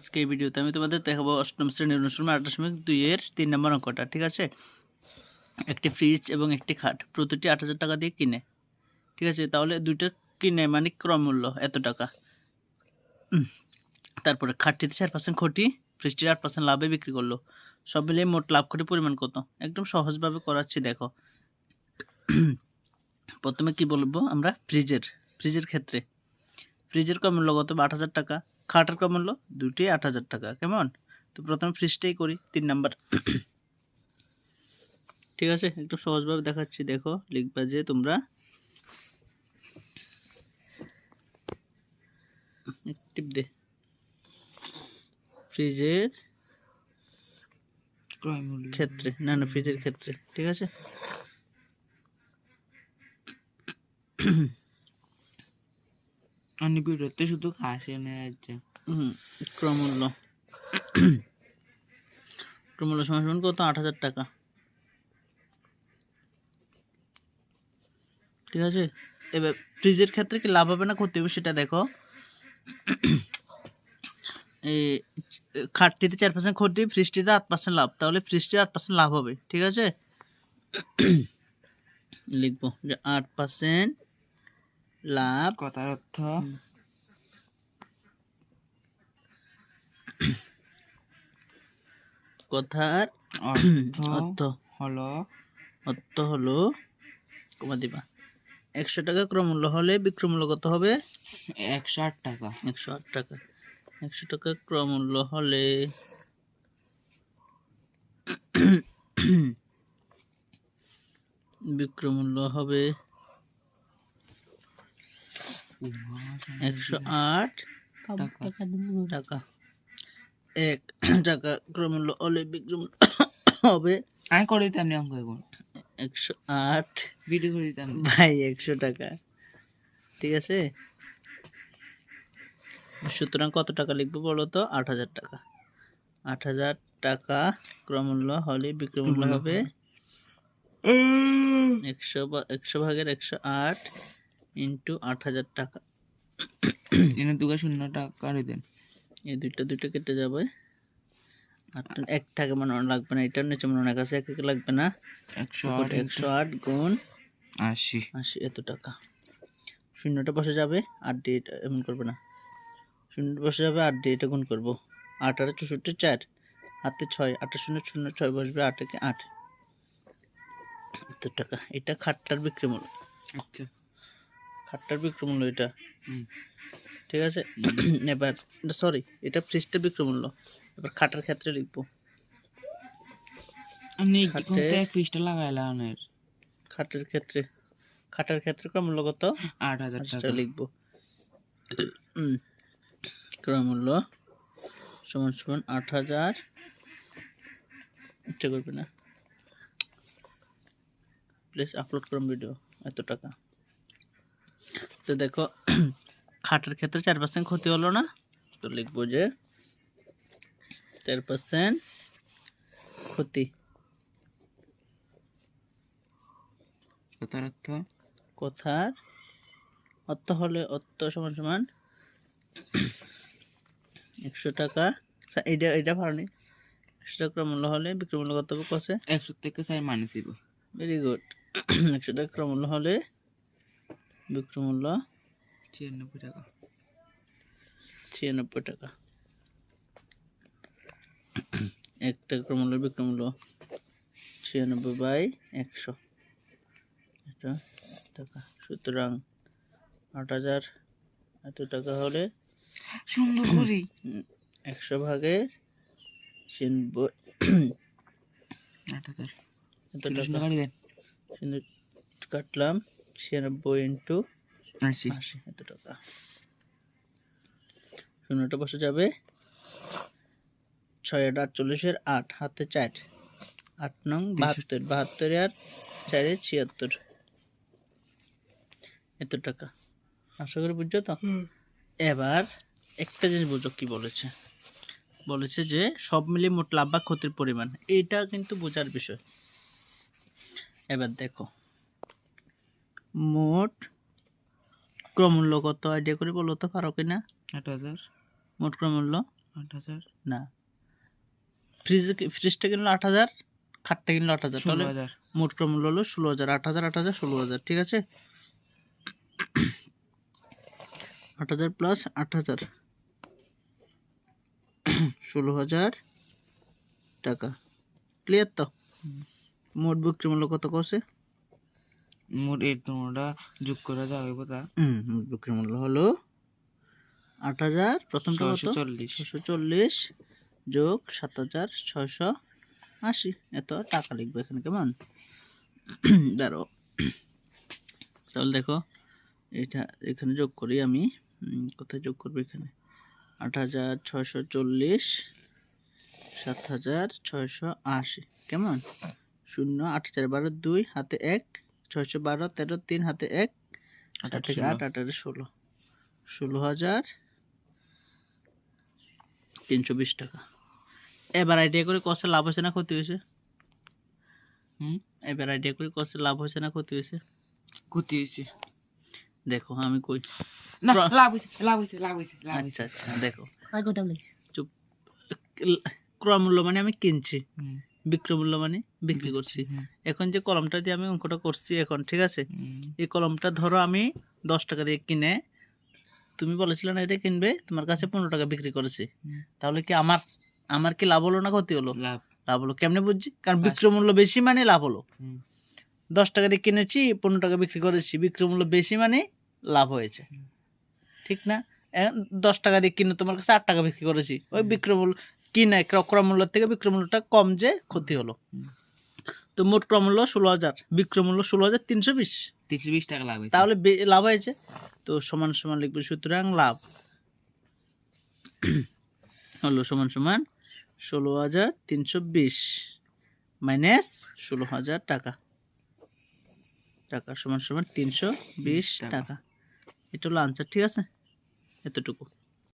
আজকে এই ভিডিওতে আমি তোমাদের দেখাবো অষ্টম শ্রেণির অনুশীলন আট দশমিক দুইয়ের তিন নম্বর অঙ্কটা, ঠিক আছে? একটি ফ্রিজ এবং একটি খাট, প্রতিটি আট হাজার টাকা দিয়ে কিনে, ঠিক আছে? তাহলে দুইটা কিনে মানে ক্রয় মূল্য এত টাকা। তারপরে খাটটিতে চার পার্সেন্ট ক্ষতি ফ্রিজটির আট পার্সেন্ট লাভে বিক্রি করল। সব মিলিয়ে মোট লাভ ক্ষতির পরিমাণ কত? একদম সহজভাবে করাচ্ছি, দেখো। প্রথমে কি বলব আমরা? ফ্রিজের ফ্রিজের ক্ষেত্রে ফ্রিজের কম মূল্য কত? আট হাজার টাকা। খাটের কম মূল্য? দুটি আট হাজার টাকা। কেমন? তো প্রথমে ফ্রিজটাই করি তিন নাম্বার। ঠিক আছে? একটু সহজভাবে দেখাচ্ছি। দেখো লিখবা যে তোমরা টিপ দে। ফ্রিজের ক্ষেত্রে। না না ফ্রিজের ক্ষেত্রে। ঠিক আছে? নেওয়া যাচ্ছে হুম, ক্রমূল্য ক্রমূল্য সমান কত? আট হাজার টাকা। ঠিক আছে? এবার ফ্রিজের ক্ষেত্রে কি লাভ হবে না ক্ষতি হবে সেটা দেখো। এই খাটটিতে চার পার্সেন্ট ক্ষতি ফ্রিজটিতে আট পার্সেন্ট লাভ। তাহলে ফ্রিজটি আট পার্সেন্ট লাভ হবে ঠিক আছে? লিখব যে আট পার্সেন্ট লাভ। কথার অর্থ? কথার অর্থ হলো? অর্থ হলো কমা দিবা। একশো টাকা ক্রমূল্য হলে বিক্রমূল্য কত হবে? একশো আট টাকা। একশো আট টাকা। একশো টাকা ক্রমূল্য হলে বিক্রমূল্য হবে একশো আট টাকা। এক টাকা ক্রমূল্য বিক্রমূল্য হবে। আমি করে দিতাম নি অঙ্ক এখন একশো আট ভিডিও করে দিতাম ভাই একশো টাকা। ঠিক আছে? সুতরাং কত টাকা লিখব বলো তো? আট হাজার টাকা। আট হাজার টাকা ক্রমূল্য হলে বিক্রমূল্য হবে। একশো বা একশো ভাগের একশো আট ইন্টু আট হাজার টাকা। এনে দুগা শূন্য টাকা দেন। এই দুইটা দুইটা কেটে যাবে। আর এক টাকা মনে লাগবে না এটার নিচে মনে হয় কাছে এক এক লাগবে না। একশো আট একশো আট গুণ আশি। আশি এত টাকা। শূন্যটা বসে যাবে আট দিয়ে এমন করবে না। শূন্যটা বসে যাবে আট দিয়ে এটা গুণ করব। আট আট চৌষট্টি চার। হাতে ছয় আটটা শূন্য শূন্য ছয় বসবে আট একে আট। এত টাকা এটা খাটটার বিক্রি মূল্য আচ্ছা। খাটটার বিক্রি মূল্য এটা। ঠিক আছে? এবার সরি এটা ফ্রিজটার বিক্রি মূল্য এবার খাটার ক্ষেত্রে লিখব। পিসটা লাগাইলাম খাটের ক্ষেত্রে খাটার ক্ষেত্রে ক্রমূল্য কত? আট হাজার টাকা। লিখব। হুম। ক্রয় মূল্য সমান সমান আট হাজার। ইচ্ছা করবে না। প্লিজ আপলোড করুন ভিডিও এত টাকা। তো দেখো খাটের ক্ষেত্রে চার পার্সেন্ট ক্ষতি হলো না। তো লিখব যে চার পার্সেন্ট ক্ষতি। কথার অর্থ? কথার অর্থ হলে অর্থ সমান সমান একশো টাকা। সা- এইটা এইটা পারনি একশো টাকা মূল্য হলে বিক্রয় মূল্য কত কষে একশো থেকে চাই মাইনাস দিব। ভেরি গুড একশো টাকা মূল্য হলে বিক্রয় মূল্য ছিয়ানব্বই টাকা। ছিয়ানব্বই টাকা। এক টাকা মূল্য বিক্রয় মূল্য ছিয়ানব্বই বাই একশো। এটা টাকা। সুতরাং আট হাজার এত টাকা হলে সুন্দর করি একশো ভাগে ছিয়ানব্বই আট হাজার। এত টাকা। কাটলাম। ছিয়ানব্বই ইন্টু আশি আশি এত টাকা শূন্যটা বসে যাবে ছয় আট আটচল্লিশের আট হাতে চার আট নং বাহাত্তর বাহাত্তরে আর চারে ছিয়াত্তর এত টাকা আশা করি বুঝছ তো এবার একটা জিনিস বুঝো কি বলেছে বলেছে যে সব মিলিয়ে মোট লাভ বা ক্ষতির পরিমাণ এইটা কিন্তু বোঝার বিষয় এবার দেখো মোট ক্রমূল্য কত? আইডিয়া করে বলো তো পারো কিনা? আট হাজার। মোট ক্রমূল্য আট হাজার। না। ফ্রিজ ফ্রিজটা কিনলো আট হাজার খাটটা কিনলো আট হাজার। ষোলো তাহলে হাজার। মোট ক্রমূল্য হলো ষোলো হাজার। আট হাজার আট হাজার ষোলো হাজার ঠিক আছে? আট হাজার প্লাস আট হাজার। ষোলো হাজার টাকা। ক্লিয়ার তো? মোট বিক্রি মূল্য কত করছে মোট এই তোমরা যোগ করে যাবে কোথা বিক্রি মূল্য হলো আট হাজার প্রথমটা কত? চল্লিশ। ছশো চল্লিশ যোগ সাত হাজার ছয়শো আশি। এত টাকা লিখব এখানে কেমন? দাঁড়ো তাহলে দেখো এটা এখানে যোগ করি আমি। কোথায় যোগ করব এখানে? আট হাজার ছয়শো চল্লিশ সাত হাজার ছয়শো আশি। কেমন? শূন্য আট হাজার বারো দুই হাতে এক। ছয়শো বারো তেরো তিন হাতে এক আট আট থেকে। আট আট ষোলো। ষোলো হাজার তিনশো বিশ টাকা। এবার আইডিয়া করে কষ্ট লাভ হয়েছে না ক্ষতি হয়েছে? হুম? এবার আইডিয়া করে কষ্ট লাভ হয়েছে না ক্ষতি হয়েছে? ক্ষতি হয়েছে। দেখো আমি কই? না লাভ হয়েছে লাভ হয়েছে লাভ হয়েছে লাভ হয়েছে। আচ্ছা আচ্ছা দেখো। চুপ। ক্রয় মূল্য মানে আমি কিনছি। হুম, বিক্রয় মূল্য মানে বিক্রি করছি। এখন যে কলমটা দিয়ে আমি অঙ্কটা করছি এখন ঠিক আছে? এই কলমটা ধরো আমি দশ টাকা দিয়ে কিনে তুমি বলেছিলে না এটা কিনবে তোমার কাছে পনেরো টাকা বিক্রি করেছি। তাহলে কি আমার আমার কি লাভ হলো না ক্ষতি হলো? লাভ। লাভ হলো কেমনে বুঝছি? কারণ বিক্রয় মূল্য বেশি মানে লাভ হলো। দশ টাকা দিয়ে কিনেছি পনেরো টাকা বিক্রি করেছি বিক্রয় মূল্য বেশি মানে লাভ হয়েছে। ঠিক না? দশ টাকা দিয়ে কিনে তোমার কাছে আট টাকা বিক্রি করেছি। ওই বিক্রয় মূল্য কিনে ক্রয় মূল্য থেকে বিক্রয় মূল্যটা কম যে ক্ষতি হলো। তো মোট ক্রয় মূল্য ষোলো হাজার বিক্রয় মূল্য ষোলো হাজার তিনশো বিশ। তিনশো বিশ টাকা লাভ তাহলে লাভ হয়েছে? তো সমান সমান লিখবে সুতরাং লাভ। হলো সমান সমান ষোলো হাজার তিনশো বিশ মাইনাস ষোলো হাজার টাকা। টাকা সমান সমান তিনশো বিশ। টাকা। এটা হলো আনসার ঠিক আছে? এতটুকু।